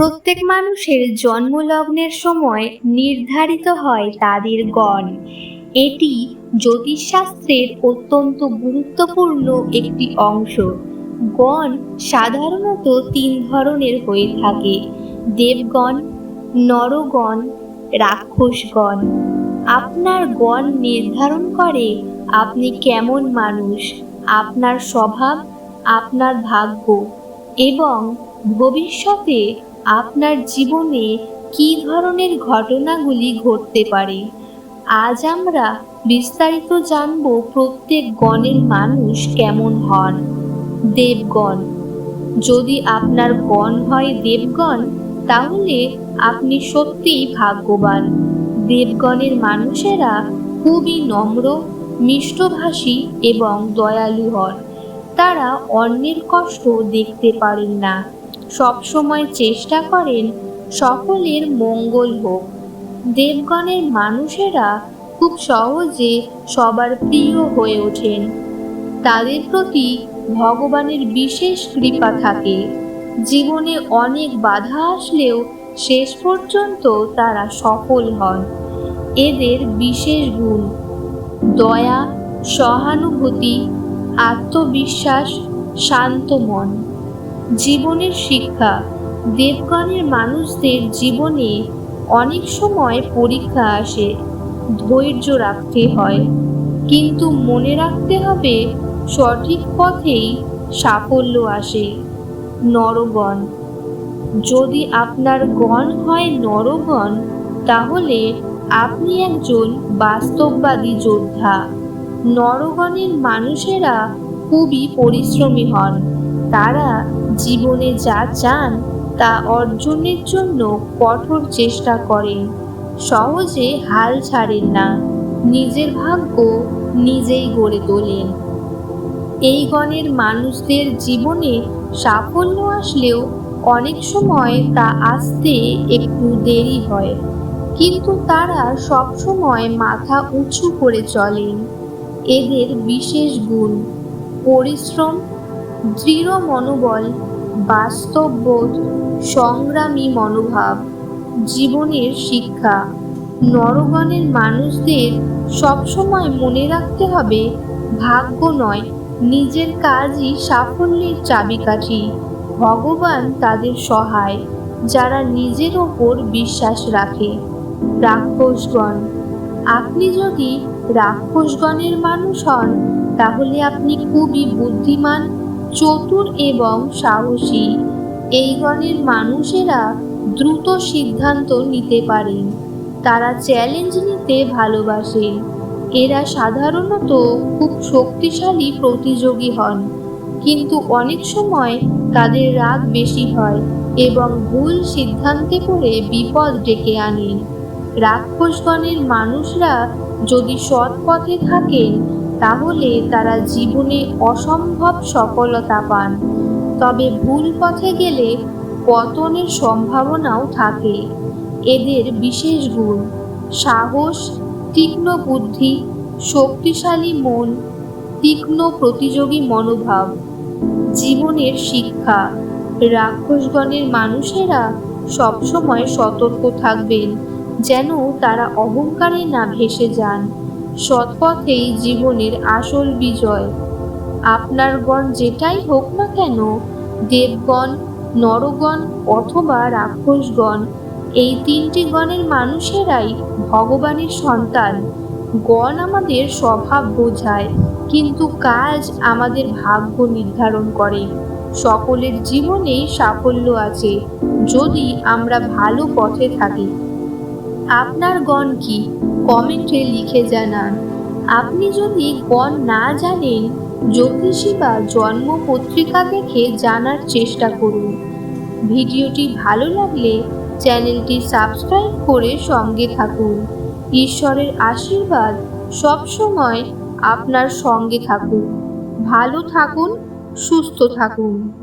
প্রত্যেক মানুষের জন্মলগ্নের সময় নির্ধারিত হয় তাদের গণ। এটি জ্যোতিষশাস্ত্রের অত্যন্ত গুরুত্বপূর্ণ একটি অংশ। গণ সাধারণত তিন ধরনের হয়ে থাকে। দেবগণ, নরগণ, রাক্ষসগণ। আপনার গণ নির্ধারণ করে আপনি কেমন মানুষ, আপনার স্বভাব, আপনার ভাগ্য এবং ভবিষ্যতে আপনার জীবনে কী ধরনের ঘটনাগুলি ঘটতে পারে? আজ আমরা বিস্তারিত জানব প্রত্যেক গণের মানুষ কেমন হন। দেবগণ, যদি আপনার গণ হয় দেবগণ, তাহলে আপনি সত্যিই ভাগ্যবান। দেবগণের মানুষেরা খুবই নম্র, মিষ্টভাষী এবং দয়ালু হন। তারা অন্যের কষ্ট দেখতে পারেন না। সবসময় চেষ্টা করেন সকলের মঙ্গল হোক। দেবগণের মানুষেরা খুব সহজে সবার প্রিয় হয়ে ওঠেন। তাদের প্রতি ভগবানের বিশেষ কৃপা থাকে। জীবনে অনেক বাধা আসলেও শেষ পর্যন্ত তারা সফল হন। এদের বিশেষ গুণ, দয়া, সহানুভূতি, আত্মবিশ্বাস, শান্ত মন। জীবনের শিক্ষা। দেবগণের মানুষদের জীবনে অনেক সময় পরীক্ষা আসে, ধৈর্য রাখতে হয়। কিন্তু মনে রাখতে হবে, সঠিক পথেই সাফল্য আসে। নরগণ, যদি আপনার গণ হয় নরগণ, তাহলে আপনি একজন বাস্তববাদী যোদ্ধা। নরগণের মানুষেরা খুবই পরিশ্রমী হন। তারা জীবনে যা চান তা অর্জনের জন্য কঠোর চেষ্টা করেন। সহজে হাল ছাড়েন না। নিজের ভাগ্য নিজেই গড়ে তোলেন। এই গণের মানুষদের জীবনে সাফল্য আসলেও অনেক সময় তা আসতে একটু দেরি হয়। কিন্তু তারা সবসময় মাথা উঁচু করে চলেন। এদের বিশেষ গুণ, পরিশ্রম, দৃঢ় মনোবল বাস্তববোধ, সংগ্রামী মনোভাব, জীবনের শিক্ষা। নরগণের মানুষদের সবসময় মনে রাখতে হবে, ভাগ্য নয়, নিজের কাজই সাফল্যের চাবিকাঠি। ভগবান তাদের সহায়, যারা নিজের ওপর বিশ্বাস রাখে। রাক্ষসগণ, আপনি যদি রাক্ষসগণের মানুষ হন, তাহলে আপনি খুবই বুদ্ধিমান চতুর এবং সাহসী। এই গণের মানুষেরা দ্রুত সিদ্ধান্ত নিতে পারেন তারা চ্যালেঞ্জ নিতে ভালোবাসেন এরা সাধারণত খুব শক্তিশালী প্রতিযোগী হন। কিন্তু অনেক সময় তাদের রাগ বেশি হয় এবং ভুল সিদ্ধান্তে পড়ে বিপদ ডেকে আনে। রাক্ষসগণের মানুষরা যদি সৎ পথে থাকেন তাহলে তারা জীবনে অসম্ভব সফলতা পান। তবে ভুল পথে গেলে পতনের সম্ভাবনাও থাকে। এদের বিশেষ গুণ, সাহস, তীক্ষ্ণ বুদ্ধি, শক্তিশালী মন, তীক্ষ্ণ প্রতিযোগী মনোভাব। জীবনের শিক্ষা, রাক্ষসগণের মানুষেরা সবসময় সতর্ক থাকবেন, যেন তারা অহংকারে না ভেসে যান। সৎপথেই জীবনের আসল বিজয়। আপনার গণ যেটাই হোক না কেন, দেবগণ, নরগণ অথবা রাক্ষসগণ, এই তিনটি গণের মানুষেরাই ভগবানের সন্তান। গণ আমাদের স্বভাব বোঝায়, কিন্তু কাজ আমাদের ভাগ্য নির্ধারণ করে। সকলের জীবনেই সাফল্য আছে, যদি আমরা ভালো পথে থাকি। আপনার গণ কি? কমেন্টে লিখে জানান। আপনি যদি গণ না জানেন, জ্যোতিষী বা জন্ম পত্রিকা দেখে জানার চেষ্টা করুন। ভিডিওটি ভালো লাগলে চ্যানেলটি সাবস্ক্রাইব করে সঙ্গে থাকুন। ঈশ্বরের আশীর্বাদ সবসময় আপনার সঙ্গে থাকুন ভালো থাকুন, সুস্থ থাকুন।